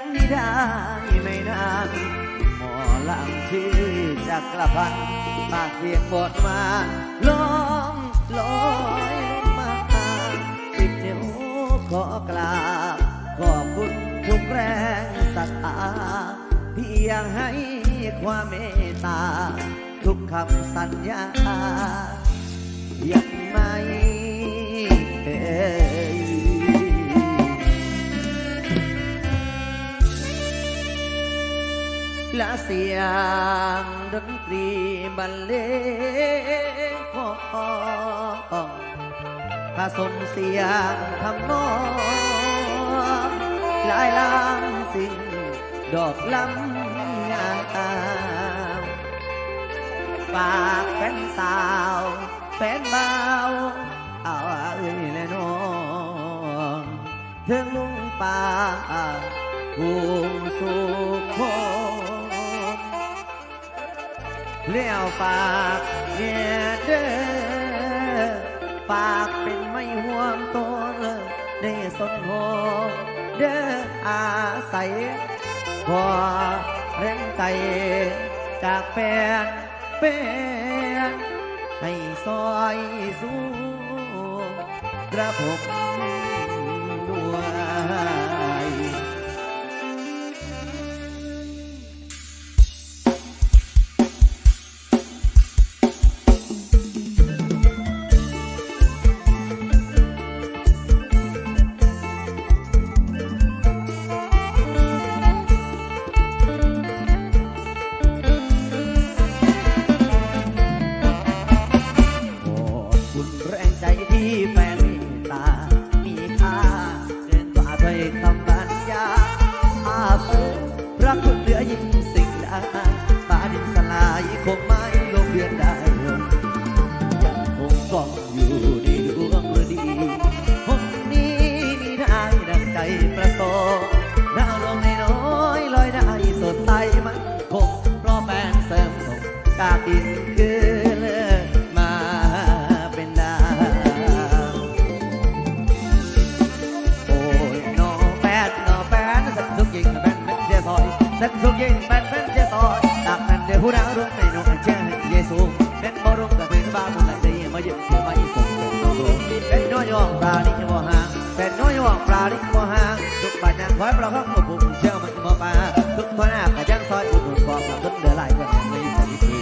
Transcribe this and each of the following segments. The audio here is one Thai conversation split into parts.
เสียงได้ไม่นานหมอลำชื่อจักรพันธ์ปากเสียงบทมาลองลอยลงมาสิบนิ้วขอกราบขอบคุณทุกแรงศรัทธาที่ยังให้ความเมตตา ทุกคำสัญญายังไม่ สียงดนตรีบรรเลงของผสมเสียงทำนองหลายลำสิ่งดอกลำงามฝากแฟนสาว แฟนเบาเอาเอ้ยแน่นอนเทิงลุงป่าภูมิสุขค เลี้ยวฝากเนี่ยเด้อฝากเป็นไม่ห่วงตัวเลยในสนโหเด้ออาศัยพอแรงใจจากแฟนเป็นให้ซอยสูงกระผม ร สักทุกยิงแฟนเป็นจ้าซอยจากนั้นเดี๋ยวผู้ดาวรุ่งในนกเชื่อเยซูเป็นบ่รุ่งก็เป็นบ้าบุญไหลใจมาเยี่ยมเชื่อมาอีส่งเป็นน้องโลเป็นน้อยยองปลาดิบ่หางเป็นน้อยยองปลาดิบ่หางทุกบาดยังคอยปลาข้างกับผมเชื่อมันบ่ปลาทุกทหน้าก็ยังซอยอุดหนุนกองกับต้นเดือไหลกันในใจคือ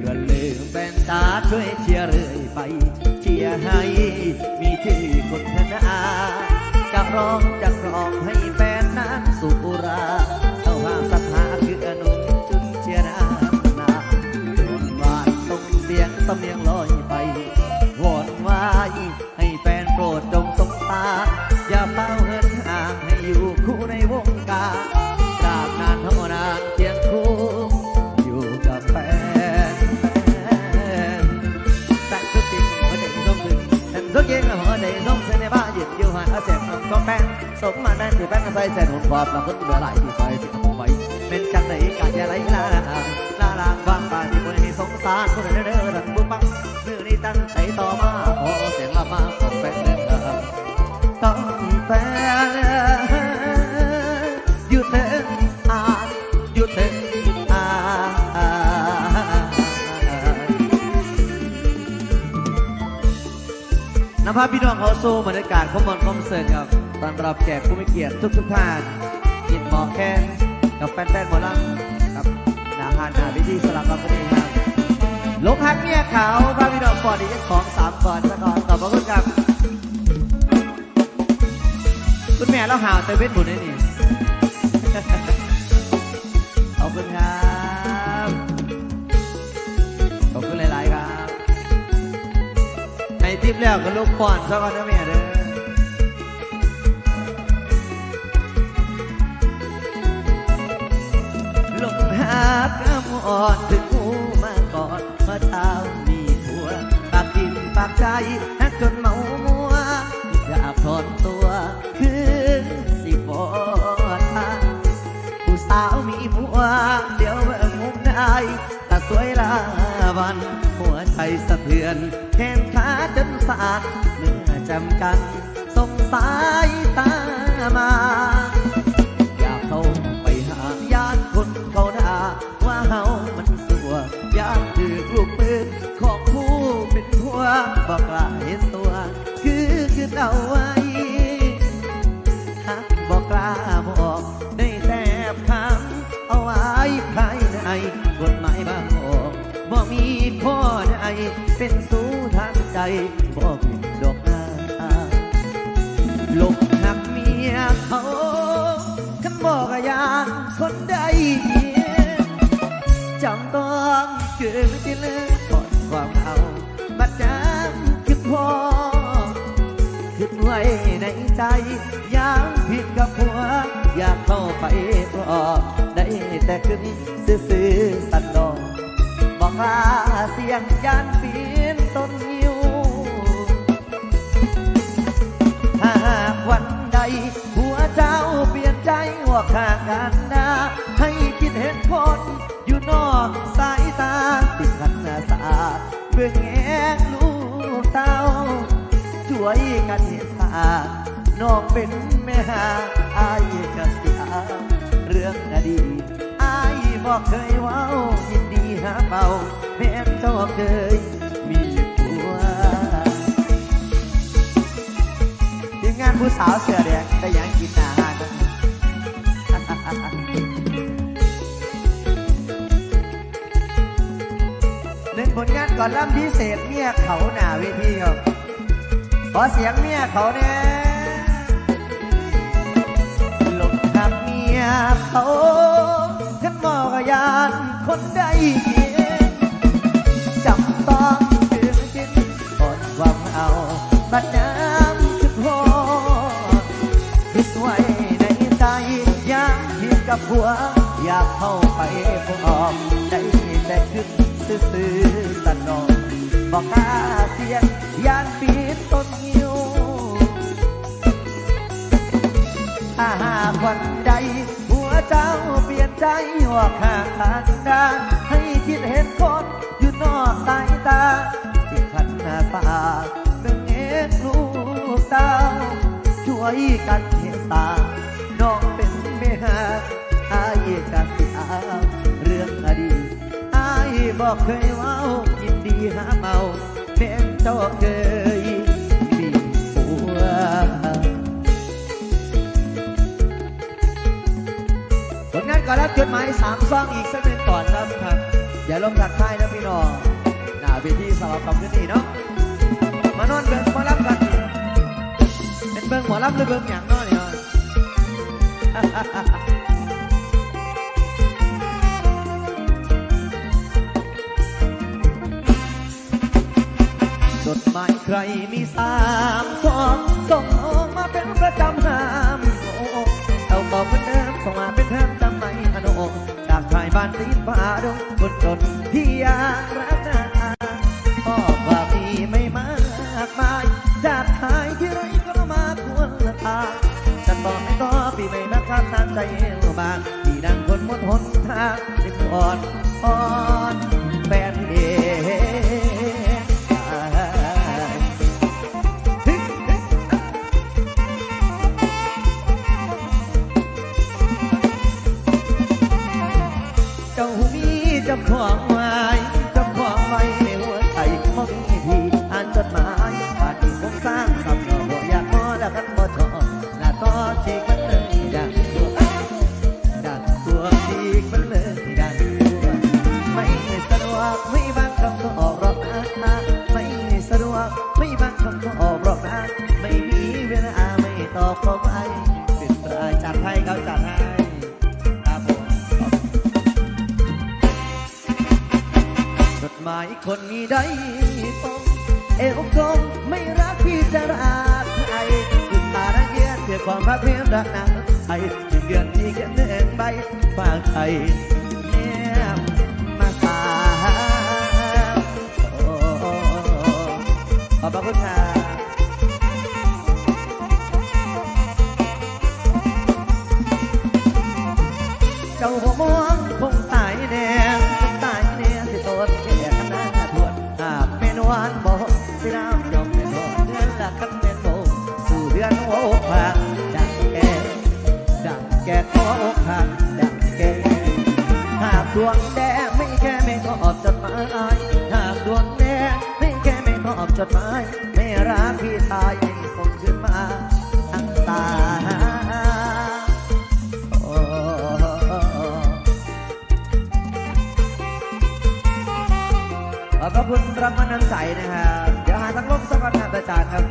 เดือนลืมแฟนตาช่วยเชียร์เรื่อยไปเชียร์ให้มีชื่คนธนาจะร้องจะร้องให้ อยู่คู่ในวงการตราบนานเท่านานเพียงคู่อยู่กับแฟนแต่ทุกทีหัวใจส้มถึงแต่ทุกเย็นหัวใจส้มเส้นในบ้านหยุดอยู่หันอาเสียงของกองแป้งสมมาแน่นถือแป้งใส่แสนหุ่นความลำต้นเหลือหลายที่ซอยสิบหกใบเป็นจังไหนกาจะไหลลาลาลาลางบางป่าที่คนมีสงสารคน นำพาพี่น้องเขาสู้บรรยากาศขมอนคอมเสิร์ตครับตอนรับแขกผู้มีเกียรติทุกทุกท่านกินหมอแคนกับแฟนๆหมอลำกับนาฮานนาพิธีสลับกับคนนี้ครับลงฮักเนี่ยเขาพาพี่น้องก่อนอีกของสามก่อนซะก่อนขอบพระคุณครับคุณแม่เราหาวเตเวนบุญได้นี่ ในทิปแล้วก็ลูกป้อนซะก่อนนะแม่เด้อลงหากกำอ่อนถึงหูมาก่อนมาเท้ามีผัวปากกินปากใจฮักจนเมามัวอยากถอนตัวคือสิบอทผู้สาวมีผัวเดี๋ยวเบิ่งมุมได้แต่สวยลาวันหัวใจสะเทือนแขน สะเมื่อจำกันสงสายตามา อยากเข้าไปหาญาติคนเขาด่าว่าเฮามันสัวอยาติถือลูกปืนของผู้เป็นผัวบอกลาเห็นตัวคือคือเอาไว้ฮักบอกกล้าบอกได้แต่คำเอาไว้ภายในกฎหมายบางออกบ่มีข้อใดเป็นสู้ทางใจ ในใจยากผิดกับผัว อยากเข้าไปปลอบได้แต่ขึ้นซื่อสันดอกบอกลาเสียงยานปีนต้นยิวหากวันใด หัวเจ้าเปลี่ยนใจหัวข้างกันดาให้คิดเห็นคนอยู่นอกสายตาติดขันสาเบื้องเต้าช่ วยกันเห็นตาน้องเป็นแม่หาอายก็เสียเรื่องอดีตอายบอกเคยว้ายินดีหาเบาแม่เจ้าเคยมีผัวทีมงานผู้สาวเสือแดงได้ยังกินอาหารหนึ่งผลงานก่อนล่ำพิเศษเมียเขาหนาเวทีครับ ขอเสียงเมียเขาเนี่ยหลงหักเมียเขาขันมอกยานคนใดจำต้องคืนกินอดหวังเอาบัดน้ำคิดโหดคิดไว้ในใจอยากคิดกับผัว อยากเข้าไปพบได้แต่ขึ้นซื่อๆสันนองบอกกล้าเสียง ตัวข้างทางดาให้คิดเห็นคนอยู่นอกสายตาที่ขันหน้าตาเป็นเอกลูกเต้าช่วยกันเห็นตา น้องเป็นแม่หาอายกันสิอาเรื่องอดีตอายบอกเคยเว้ายินดีหาเมาแม่นเจ้าเคย อนรับจดหมายสามซองอีกสักหนึ่งก่อนครับครับ อย่าลงทักทายนะพี่น้องหน้าเวทีสำหรับคำขึ้นนี่เนาะมานอนเบิ่งหมอลำกันเป็นเบิ่งหมอลำหรือเบิ่งอย่างนาะเนี่ยจดหมายใครมีสามซองส่ง ใจเอวบางที่ดังคนหมดหนทางจึงอ่อนอ่อน คนนี้ได้ปองเอวกลมไม่รักพี่จะรักใครขึ้นตาระเยียดเพื่อความรักเพียงรักนางไทยถึงเดือนที่เขียนเดินใบฝากใคร ดือนหัวอกหักดังแก่ดังแก่หัวอกหักดังแก่หากดวงแดงไม่แค่ไม่ตอบจดหมายหากดวงแดงไม่แค่ไม่ตอบจดหมายไม่รักพี่ตายไม่ส่งขึ้นมาทั้งตาโอ้ขอบพระคุณรางวัน้ำใจนะครับ เดี๋ยวหาทั้งลมสักวันงานประจานครับ